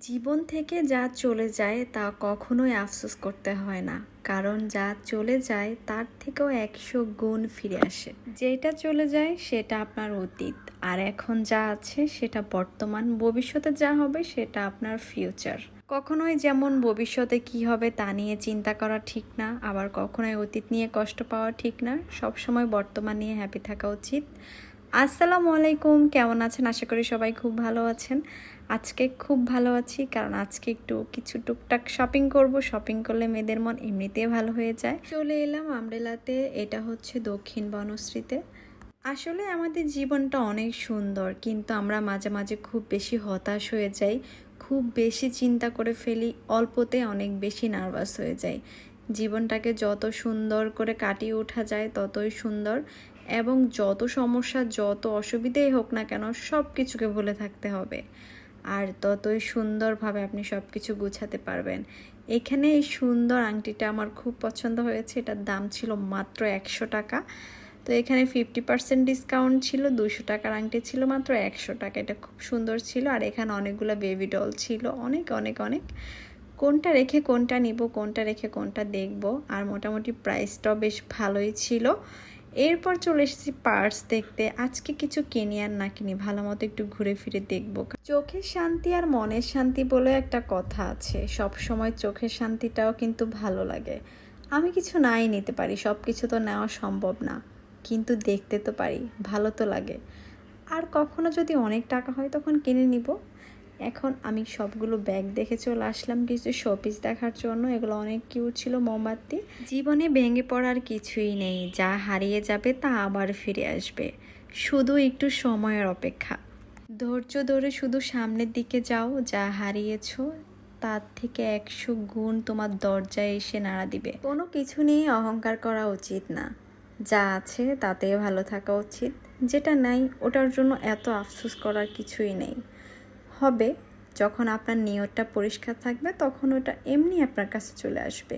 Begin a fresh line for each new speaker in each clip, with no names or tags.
জীবন থেকে যা চলে যায় তা কখনোই আফসোস করতে হয় না। কারণ যা চলে যায়, তার থেকেও একশো গুণ ফিরে আসে। যেটা চলে যায়, সেটা আপনার অতীত। আর এখন যা আছে, সেটা বর্তমান, ভবিষ্যতে যা হবে, সেটা আপনার ফিউচার কখনোই যেমন ভবিষ্যতে কি হবে তা নিয়ে চিন্তা করা ঠিক না, আবার কখনোই অতীত নিয়ে কষ্ট পাওয়া ঠিক না। সবসময় বর্তমান নিয়ে হ্যাপি থাকা উচিত। আসসালামু আলাইকুম। কেমন আছেন? আশা করি সবাই খুব ভালো আছেন। আজকে খুব ভালো আছি, কারণ আজকে একটু কিছু টুকটাক শপিং করব। শপিং করলে মেয়েদের মন এমনিতেই ভালো হয়ে যায়। চলে এলাম আমরেলাতে। এটা হচ্ছে দক্ষিণ বনশ্রীতে। আসলে আমাদের জীবনটা অনেক সুন্দর, কিন্তু আমরা মাঝে মাঝে খুব বেশি হতাশ হয়ে যাই। খুব বেশি চিন্তা করে ফেলি, অল্পতে অনেক বেশি নার্ভাস হয়ে যাই। জীবনটাকে যত সুন্দর করে কাটিয়ে ওঠা যায় ততই সুন্দর এবং যত সমস্যা, যত অসুবিধেই হোক না কেন সব কিছুকে ভুলে থাকতে হবে। আর ততই সুন্দরভাবে আপনি সব কিছু গুছাতে পারবেন। এখানে এই সুন্দর আংটিটা আমার খুব পছন্দ হয়েছে। এটার দাম ছিল মাত্র একশো টাকা। তো এখানে ফিফটি পার্সেন্ট ডিসকাউন্ট ছিল দুশো টাকার আংটি ছিল মাত্র একশো টাকা। এটা খুব সুন্দর ছিল। আর এখানে অনেকগুলো বেবি ডল ছিল। অনেক অনেক অনেক। কোনটা রেখে কোনটা নিব, কোনটা রেখে কোনটা দেখব, আর মোটামুটি প্রাইসটাও বেশ ভালোই ছিল। এরপর চলে এসেছি পার্স দেখতে। আজকে কিছু কিনি আর না কিনি, ভালো মতো একটু ঘুরে ফিরে দেখব। চোখের শান্তি আর মনের শান্তি বলে একটা কথা আছে। সব সময় চোখের শান্তিটাও কিন্তু ভালো লাগে। আমি কিছু নাই নিতে পারি সব কিছু তো নেওয়া সম্ভব না। কিন্তু দেখতে তো পারি, ভালো তো লাগে। আর কখনো যদি অনেক টাকা হয় তখন কিনে নিব। এখন আমি সবগুলো ব্যাগ দেখে চলে আসলাম, কিছু শোপিস দেখার জন্য। এগুলো অনেক কিউট ছিল, মোমবাতি। জীবনে ভেঙে পড়ার কিছুই নেই, যা হারিয়ে যাবে তা আবার ফিরে আসবে। শুধু একটু সময়ের অপেক্ষা। ধৈর্য ধরে শুধু সামনের দিকে যাও, যা হারিয়েছো, তার থেকে একশো গুণ তোমার দরজায় এসে নাড়া দিবে। কোনো কিছু নিয়ে অহংকার করা উচিত না। যা আছে তাতে ভালো থাকা উচিত। যেটা নাই, ওটার জন্য এত আফসোস করার কিছুই নেই। হবে, যখন আপনার নিয়তটা পরিষ্কার থাকবে, তখন ওটা এমনি আপনার কাছে চলে আসবে।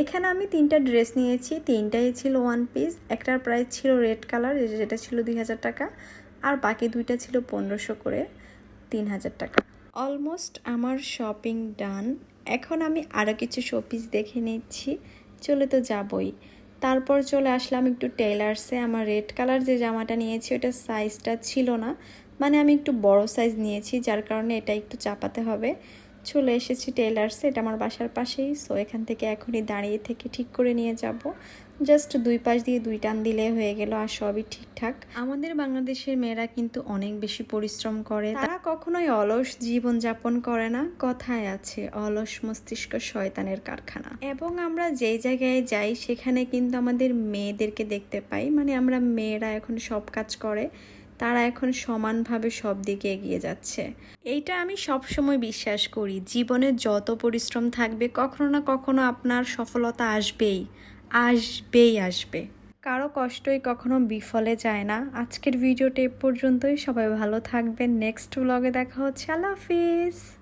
এখানে আমি তিনটা ড্রেস নিয়েছি, তিনটাই ছিল ওয়ান পিস একটার প্রাইস ছিল রেড কালার যেটা ছিল দুই হাজার টাকা, আর বাকি দুইটা ছিল পনেরোশো করে তিন হাজার টাকা। অলমোস্ট আমার শপিং ডান এখন আমি আরও কিছু শোপিস দেখে নিচ্ছি। চলে তো যাবই। তারপর চলে আসলাম একটু টেলার্সে আমার রেড কালার যে জামাটা নিয়েছি ওটা সাইজটা ছিল না। মানে আমি একটু বড় সাইজ নিয়েছি যার কারণে এটা একটু চাপাতে হবে। চলে এসেছি টেলার্সে এটা আমার বাসার পাশেই। সো এখান থেকে এখনই দাঁড়িয়ে থেকে ঠিক করে নিয়ে যাব। জাস্ট দুই পাশ দিয়ে দুই টান দিলে হয়ে গেল আর সবই ঠিকঠাক। আমাদের বাংলাদেশের মেয়েরা কিন্তু অনেক বেশি পরিশ্রম করে। তারা কখনোই অলস জীবন যাপন করে না। কথায় আছে অলস মস্তিষ্ক শয়তানের কারখানা। এবং আমরা যেই জায়গায় যাই সেখানে কিন্তু আমাদের মেয়েদেরকে দেখতে পাই। মানে আমরা মেয়েরা এখন সব কাজ করে। তারা এখন সমানভাবে সব দিকে এগিয়ে যাচ্ছে। এইটা আমি সবসময় বিশ্বাস করি, জীবনে যত পরিশ্রম থাকবে কখনো না কখনো আপনার সফলতা আসবেই আসবেই আসবে। কারও কষ্টই কখনো বিফলে যায় না। আজকের ভিডিওটা এ পর্যন্তই। সবাই ভালো থাকবেন। নেক্সট ব্লগে দেখা হচ্ছে। আল্লাহ হাফিজ।